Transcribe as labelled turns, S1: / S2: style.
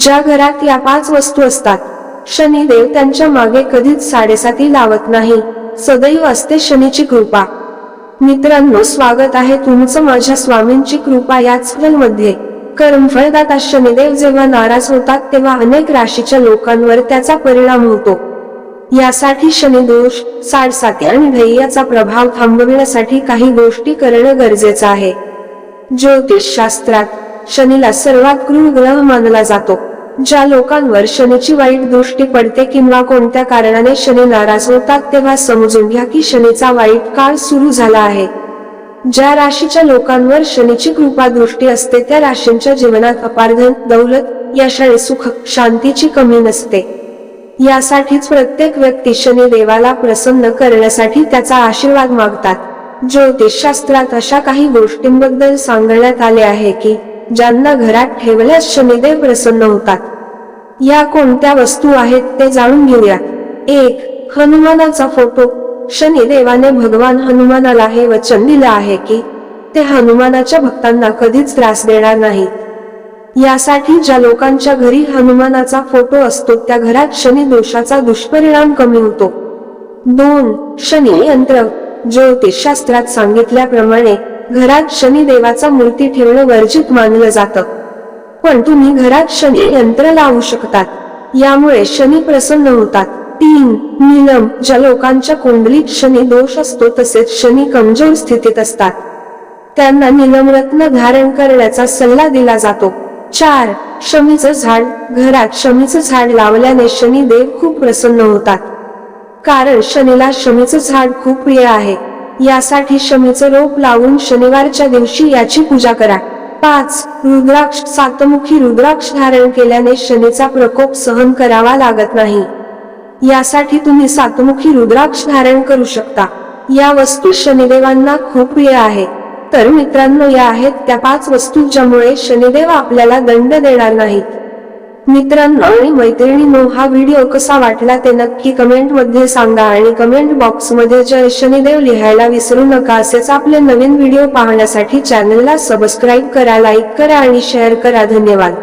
S1: ज्या घरात या पाच वस्तू असतात शनिदेव त्यांच्या मागे कधीच साडेसाती लावत नाही. सदैव असते शनीची कृपा. मित्रांनो स्वागत आहे तुमचं माझ्या स्वामींची कृपा याच मध्ये कर्मफळदाता शनिदेव जेव्हा नाराज होतात तेव्हा अनेक राशीच्या लोकांवर त्याचा परिणाम होतो. यासाठी शनिदोष साडसाती आणि धैर्याचा प्रभाव थांबविण्यासाठी काही गोष्टी करणं गरजेचं आहे. ज्योतिष शास्त्रात शनीला सर्वात क्रूर ग्रह मानला जातो. ज्या लोकांवर शनीची वाईट दृष्टी पडते किंवा कोणत्या कारणाने शनी नाराज होतात तेव्हा समजून घ्या की शनीचा वाईट काळ सुरू झाला आहे. ज्या राशीच्या लोकांवर शनीची कृपा दृष्टी असते त्या राशींच्या जीवनात अपारधन दौलत यश सुख शांतीची कमी नसते. यासाठीच प्रत्येक व्यक्ती शनी देवाला प्रसन्न करण्यासाठी त्याचा आशीर्वाद मागतात. ज्योतिषशास्त्रात अशा काही गोष्टींबद्दल सांगण्यात आले आहे की ज्यांना घरात ठेवल्यास शनिदेव प्रसन्न होतात. या कोणत्या वस्तू आहेत ते जाणून घेऊया एक हनुमानाचा फोटो. शनिदेवाने भगवान हनुमानाला हे वचन दिलं आहे की ते हनुमानाच्या भक्तांना कधीच त्रास देणार नाही. यासाठी ज्या लोकांच्या घरी हनुमानाचा फोटो असतो त्या घरात शनी दोषाचा दुष्परिणाम कमी होतो. दोन शनी यंत्र. ज्योतिषशास्त्रात सांगितल्याप्रमाणे घरात शनिदेवाचा मूर्ती ठेवणं वर्जित मानलं जातं. पण तुम्ही घरात शनी यंत्र लावू शकतात. यामुळे शनी प्रसन्न होतात. तीन नीलम ज्या लोकांच्या कुंडलीत शनी दोष असतो तसेच शनी कमजोर स्थितीत असतात. त्यांना नीलमरत्न धारण करण्याचा सल्ला दिला जातो. चार शमीचं झाड. घरात शमीचं झाड लावल्याने शनी देव खूप प्रसन्न होतात. कारण शनीला शमीचं झाड खूप प्रिय आहे. यासाठी शमीचं रोप लावून शनिवारच्या दिवशी याची पूजा करा. पाच रुद्राक्ष सातमुखी रुद्राक्ष धारण केल्याने शनीचा प्रकोप सहन करावा लागत नाही. यासाठी तुम्ही सातमुखी रुद्राक्ष धारण करू शकता. या वस्तू शनिदेवांना खूप प्रिय आहे. तर मित्रांनो या आहेत त्या पाच वस्तू ज्यामुळे शनिदेव आपल्याला दंड देणार नाहीत. मित्रांनो आणि मैत्रिणींनो हा व्हिडिओ कसा वाटला ते नक्की कमेंटमध्ये सांगा आणि कमेंट बॉक्समध्ये जय शनिदेव लिहायला विसरू नका असेच आपले नवीन व्हिडिओ पाहण्यासाठी चॅनलला सबस्क्राईब करा लाईक करा आणि शेअर करा. धन्यवाद.